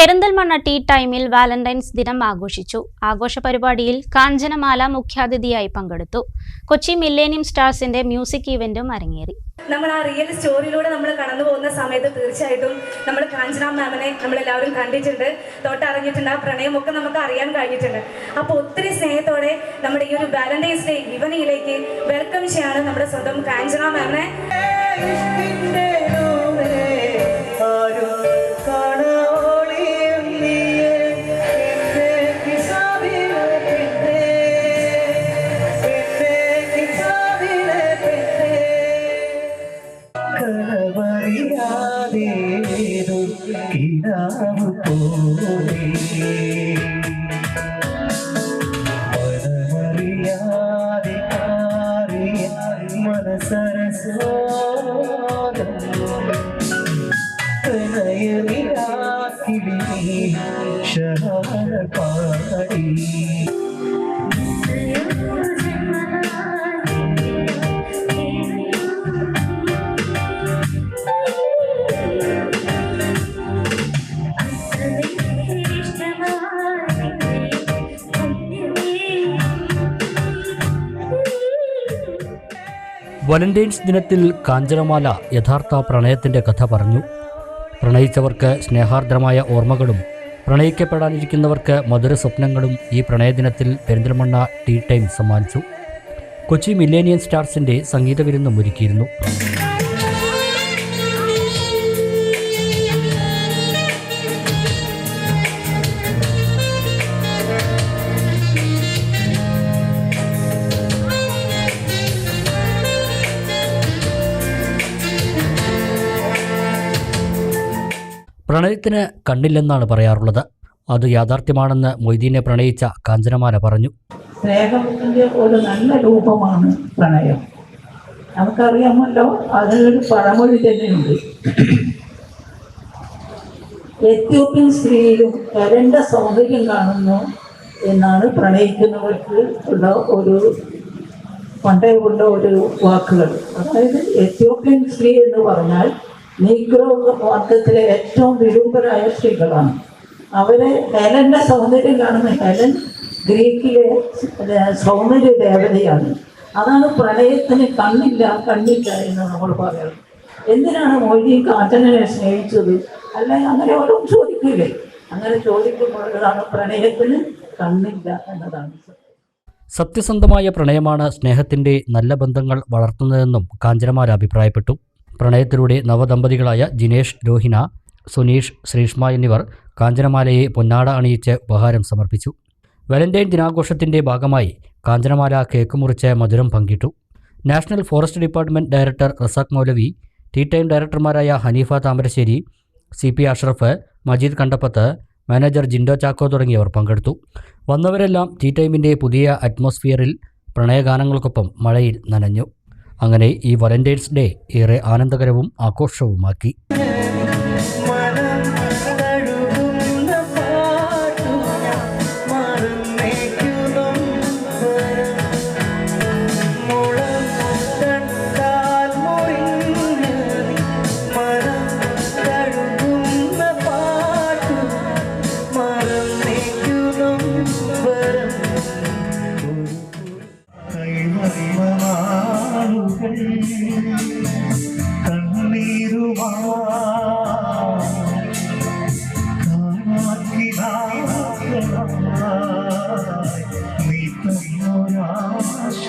Perinthalmanna tea ടൈമിൽ Valentine's ദിനം ആഘോഷിച്ചു. ആഘോഷ പരിപാടിയിൽ കാഞ്ചനമാല മുഖ്യാതിഥിയായി പങ്കെടുത്തു. കൊച്ചി മില്ലേനിയം സ്റ്റാർസിന്റെ മ്യൂസിക് ഇവന്റും അരങ്ങേറി. നമ്മൾ ആ റിയൽ സ്റ്റോറിയിലൂടെ നമ്മൾ കടന്നു പോകുന്ന സമയത്ത് തീർച്ചയായിട്ടും നമ്മൾ കാഞ്ചന മാമനെ നമ്മൾ എല്ലാവരും കണ്ടിട്ടുണ്ട്. തൊട്ടറിഞ്ഞിട്ടുണ്ട്. ആ പ്രണയമൊക്കെ നമുക്ക് അറിയാൻ കഴിഞ്ഞിട്ടുണ്ട്. അപ്പോൾ ഒത്തിരി സ്നേഹത്തോടെ നമ്മുടെ ഈ ഒരു വാലന്റൈൻസ് ഡേ ഇവനിയിലേക്ക് വെൽക്കം ചെയ്യാണ് നമ്മുടെ സ്വന്തം കാഞ്ചന മാമിനെ. കളവറിയാതേതോ കിടാവ് പോലെ. മനമറിയാതെ മനസരസോദം ശരണ പാടി. വലന്റൈൻസ് ദിനത്തിൽ കാഞ്ചനമാല യഥാർത്ഥ പ്രണയത്തിന്റെ കഥ പറഞ്ഞു. പ്രണയിച്ചവർക്ക് സ്നേഹാർദ്രമായ ഓർമ്മകളും പ്രണയിക്കപ്പെടാനിരിക്കുന്നവർക്ക് മധുര സ്വപ്നങ്ങളും ഈ പ്രണയദിനത്തിൽ പെരിന്തൽമണ്ണ ടീ ടൈം സമ്മാനിച്ചു. കൊച്ചി മില്ലേനിയൻ സ്റ്റാർസിന്റെ സംഗീത വിരുന്നും ഒരുക്കിയിരുന്നു. പ്രണയത്തിന് കണ്ണില്ലെന്നാണ് പറയാറുള്ളത്. അത് യാഥാർത്ഥ്യമാണെന്ന് മൊയ്തീനെ പ്രണയിച്ച കാഞ്ചനമാല പറഞ്ഞു. സ്നേഹത്തിന്റെ ഒരു നല്ല രൂപമാണ് പ്രണയം. നമുക്കറിയാമല്ലോ അതിനൊരു പഴമൊഴി തന്നെയുണ്ട്. എത്യോപ്യൻ സ്ത്രീയിലും കരണ്ട സൗന്ദര്യം കാണുന്നു എന്നാണ് പ്രണയിക്കുന്നവർക്ക് ഉള്ള ഒരു പണ്ടേ ഉള്ള ഒരു വാക്കുകൾ. അതായത് എത്യോപ്യൻ സ്ത്രീ എന്ന് പറഞ്ഞാൽ നീഗ്രോ വർഗത്തിലെ ഏറ്റവും വിരൂപരായ സ്ത്രീകളാണ്. അവരെ ഹെലന്റെ സൗന്ദര്യം കാണുന്ന ഹെലൻ ഗ്രീക്കിലെ സൗന്ദര്യ ദേവതയാണ്. അതാണ് പ്രണയത്തിന് കണ്ണില്ല കണ്ണില്ല എന്ന് നമ്മൾ പറയുന്നത്. എന്തിനാണ് മൊഴി കാറ്റനെ സ്നേഹിച്ചത്? അല്ല അങ്ങനെ ഓരോ ചോദിക്കില്ലേ? അങ്ങനെ ചോദിക്കുമ്പോഴാണ് പ്രണയത്തിന് കണ്ണില്ല എന്നതാണ് സത്യസന്ധമായ പ്രണയമാണ് സ്നേഹത്തിന്റെ നല്ല ബന്ധങ്ങൾ വളർത്തുന്നതെന്നും കാഞ്ചനമാർ അഭിപ്രായപ്പെട്ടു. പ്രണയത്തിലൂടെ നവദമ്പതികളായ ജിനേഷ് രോഹിന സുനീഷ് ശ്രീഷ്മ എന്നിവർ കാഞ്ചനമാലയെ പൊന്നാട അണിയിച്ച് ഉപഹാരം സമർപ്പിച്ചു. വാലന്റൈൻ ദിനാഘോഷത്തിന്റെ ഭാഗമായി കാഞ്ചനമാല കേക്ക് മുറിച്ച് മധുരം പങ്കിട്ടു. National forest department director Razak Moulavi tea time ഡയറക്ടർമാരായ Haneefa Thamarassery C P Ashraf Majeed Kandappath manager Jindo Chacko തുടങ്ങിയവർ പങ്കെടുത്തു. വന്നവരെല്ലാം ടീ ടൈമിന്റെ പുതിയ അറ്റ്മോസ്ഫിയറിൽ പ്രണയഗാനങ്ങൾക്കൊപ്പം മഴയിൽ നനഞ്ഞു. അങ്ങനെ ഈ വലന്റൈൻസ് ഡേ ഏറെ ആനന്ദകരവും ആഘോഷവുമാക്കി.